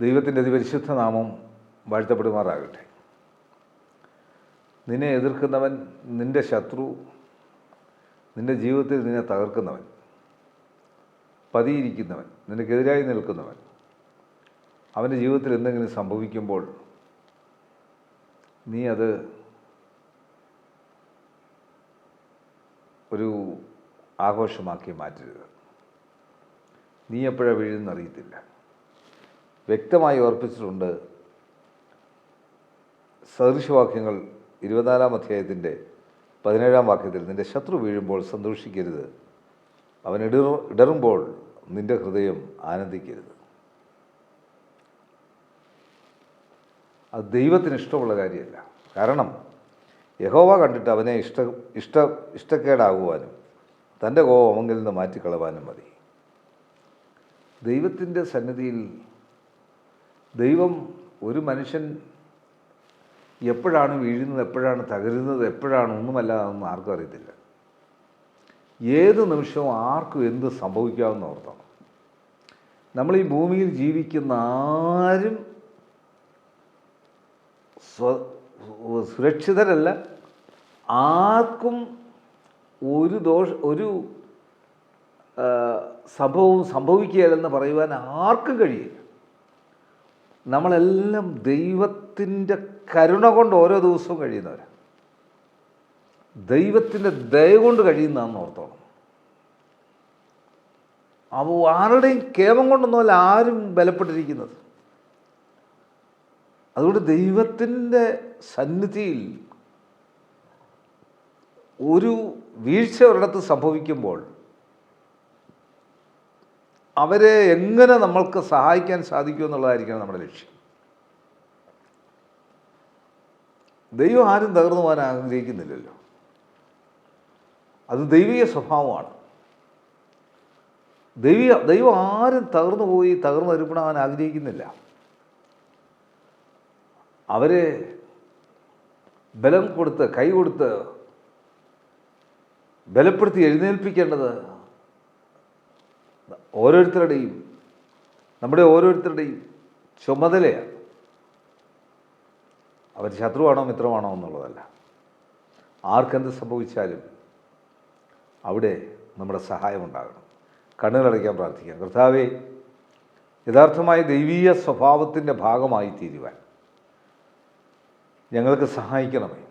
ദൈവത്തിന്റെ അതിപരിശുദ്ധ നാമം വാഴ്ത്തപ്പെടുമാറാകട്ടെ. നിന്നെ എതിർക്കുന്നവൻ നിന്റെ ശത്രു നിന്റെ ജീവിതത്തിൽ നിന്നെ തകർക്കുന്നവൻ പതിയിരിക്കുന്നവൻ നിനക്കെതിരായി നിൽക്കുന്നവൻ അവന്റെ ജീവിതത്തിൽ എന്തെങ്കിലും സംഭവിക്കുമ്പോൾ നീ അത് ഒരു ആഘോഷമാക്കി മാറ്റരുത്. നീ എപ്പോഴാണ് വീഴുന്നറിയത്തില്ല വ്യക്തമായി ഓർപ്പിച്ചിട്ടുണ്ട് സദൃശവാക്യങ്ങൾ ഇരുപത്തിനാലാം അധ്യായത്തിന്റെ പതിനേഴാം വാക്യത്തിൽ നിന്റെ ശത്രു വീഴുമ്പോൾ സന്തോഷിക്കരുത്. അവൻ ഇടറ ഇടറുമ്പോൾ നിന്റെ ഹൃദയം ആനന്ദിക്കരുത്. അത് ദൈവത്തിന് ഇഷ്ടമുള്ള കാര്യമല്ല. കാരണം യഹോവ കണ്ടിട്ട് അവനെ ഇഷ്ട ഇഷ്ട ഇഷ്ടക്കേടാകുവാനും തന്റെ കോപം അവങ്കിൽ നിന്ന് മാറ്റിക്കളവാനും മതി. ദൈവത്തിന്റെ സന്നിധിയിൽ ദൈവം ഒരു മനുഷ്യൻ എപ്പോഴാണ് വീഴുന്നത് എപ്പോഴാണ് തകരുന്നത് എപ്പോഴാണ് ഒന്നുമല്ല എന്ന് ആർക്കും അറിയത്തില്ല. ഏത് നിമിഷവും ആർക്കും എന്ത് സംഭവിക്കാമെന്ന് ഓർത്തണം. നമ്മൾ ഈ ഭൂമിയിൽ ജീവിക്കുന്ന ആരും സ്വ സുരക്ഷിതരല്ല. ആർക്കും ഒരു ദോഷ ഒരു സംഭവവും സംഭവിക്കുകയില്ലെന്ന് പറയുവാൻ ആർക്കും കഴിയില്ല. നമ്മളെല്ലാം ദൈവത്തിന്റെ കരുണ കൊണ്ട് ഓരോ ദിവസവും കഴിയുന്നവരാണ് ദൈവത്തിന്റെ ദയ കൊണ്ട് കഴിയുന്നതെന്ന് ഓർത്തോണം. അവ ആരുടെയും കേമം കൊണ്ടൊന്നുമല്ല ആരും ബലപ്പെട്ടിരിക്കുന്നത്. അതുകൊണ്ട് ദൈവത്തിന്റെ സന്നിധിയിൽ ഒരു വീഴ്ച ഒരിടത്ത് സംഭവിക്കുമ്പോൾ അവരെ എങ്ങനെ നമ്മൾക്ക് സഹായിക്കാൻ സാധിക്കും എന്നുള്ളതായിരിക്കണം നമ്മുടെ ലക്ഷ്യം. ദൈവം ആരും തകർന്നു പോകാൻ ആഗ്രഹിക്കുന്നില്ലല്ലോ. അത് ദൈവിക സ്വഭാവമാണ്. ദൈവിക ദൈവം ആരും തകർന്നു പോയി തകർന്നു തരുപ്പെടാൻ ആഗ്രഹിക്കുന്നില്ല. അവരെ ബലം കൊടുത്ത് കൈ കൊടുത്ത് ബലപ്പെടുത്തി എഴുന്നേൽപ്പിക്കേണ്ടത് ഓരോരുത്തരുടെയും നമ്മുടെ ഓരോരുത്തരുടെയും ചുമതലയാണ്. അവർ ശത്രുവാണോ മിത്രമാണോ എന്നുള്ളതല്ല. ആർക്കെന്ത് സംഭവിച്ചാലും അവിടെ നമ്മുടെ സഹായം ഉണ്ടാകണം. കണ്ണുകളടയ്ക്കാൻ പ്രാർത്ഥിക്കാം. കർത്താവെ യഥാർത്ഥമായ ദൈവീയ സ്വഭാവത്തിന്റെ ഭാഗമായി തീരുവാൻ ഞങ്ങൾക്ക് സഹായിക്കണമേ.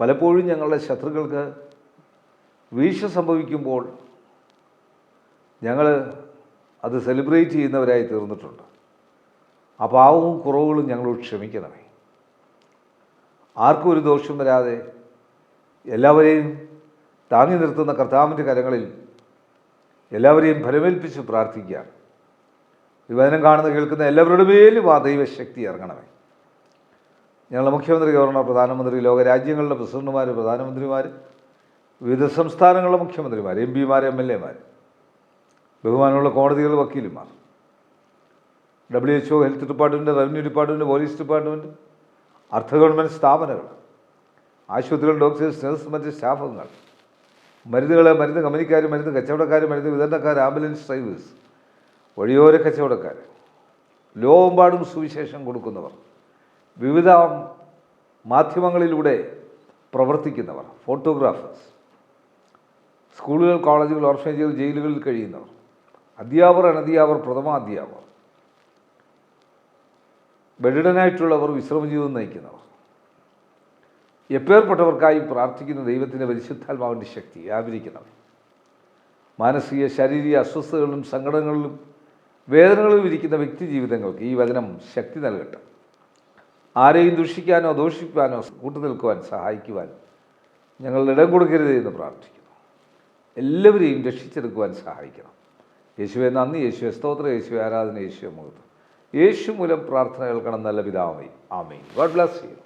പലപ്പോഴും ഞങ്ങളുടെ ശത്രുക്കൾക്ക് വീഴ്ച സംഭവിക്കുമ്പോൾ ഞങ്ങൾ അത് സെലിബ്രേറ്റ് ചെയ്യുന്നവരായി തീർന്നിട്ടുണ്ട്. ആ പാവവും കുറവുകളും ഞങ്ങളോട് ക്ഷമിക്കണമേ. ആർക്കും ഒരു ദോഷം വരാതെ എല്ലാവരെയും താങ്ങി നിർത്തുന്ന കർത്താവിന്റെ കരങ്ങളിൽ എല്ലാവരെയും ഫലമേൽപ്പിച്ച് പ്രാർത്ഥിക്കുകയാണ് വിവചനം കാണുന്ന കേൾക്കുന്ന എല്ലാവരുടെ മേലും ആ ദൈവശക്തി ഇറങ്ങണമേ. ഞങ്ങളുടെ മുഖ്യമന്ത്രി ഗവർണർ പ്രധാനമന്ത്രി ലോകരാജ്യങ്ങളുടെ പ്രസിഡന്റുമാർ പ്രധാനമന്ത്രിമാർ വിവിധ സംസ്ഥാനങ്ങളിലെ മുഖ്യമന്ത്രിമാർ എം പിമാർ എം എൽ എമാർ ബഹുമാനമുള്ള കോടതികൾ വക്കീലുമാർ. W H O health department revenue department police department അർദ്ധ ഗവൺമെന്റ് സ്ഥാപനങ്ങൾ ആശുപത്രികൾ ഡോക്ടേഴ്സ് നഴ്സ് മറ്റ് സ്റ്റാഫുകൾ മരുന്നുകൾ മരുന്ന് കമ്പനിക്കാർ മരുന്ന് കച്ചവടക്കാർ മരുന്ന് വിതരണക്കാർ ആംബുലൻസ് ഡ്രൈവേഴ്സ് വഴിയോര കച്ചവടക്കാർ ലോകമെമ്പാടും സുവിശേഷം കൊടുക്കുന്നവർ വിവിധ മാധ്യമങ്ങളിലൂടെ പ്രവർത്തിക്കുന്നവർ ഫോട്ടോഗ്രാഫേഴ്സ് സ്കൂളുകൾ കോളേജുകൾ ഓർഫനേജുകൾ ജയിലുകളിൽ കഴിയുന്നവർ. അധ്യാപകർ അനധ്യാപർ പ്രഥമ ബഡിഡനായിട്ടുള്ളവർ വിശ്രമജീവിതം നയിക്കുന്നവർ. എപ്പേർപ്പെട്ടവർക്കായി പ്രാർത്ഥിക്കുന്ന ദൈവത്തിന്റെ പരിശുദ്ധാത്മാവിന്റെ ശക്തി വ്യാപരിക്കുന്നവർ. മാനസിക ശാരീരിക അസ്വസ്ഥതകളിലും സങ്കടങ്ങളിലും വേദനകളിലും ഇരിക്കുന്ന വ്യക്തി ജീവിതങ്ങൾക്ക് ഈ വചനം ശക്തി നൽകട്ടെ. ആരെയും ദുഷിക്കാനോ ദോഷിക്കാനോ കൂട്ടു നിൽക്കുവാൻ സഹായിക്കുവാൻ ഞങ്ങൾ ഇടം കൊടുക്കരുത് എന്ന് പ്രാർത്ഥിക്കുന്നു. എല്ലാവരെയും രക്ഷിച്ചെടുക്കുവാൻ സഹായിക്കണം. യേശുവെ നന്ദി യേശുവെ സ്തോത്രം യേശുവെ ആരാധന യേശുവെ മുഖത്ത് യേശു മൂലം പ്രാർത്ഥന കേൾക്കണം നല്ല പിതാവേ. ആമേ ഗോഡ് ബ്ലസ് യു.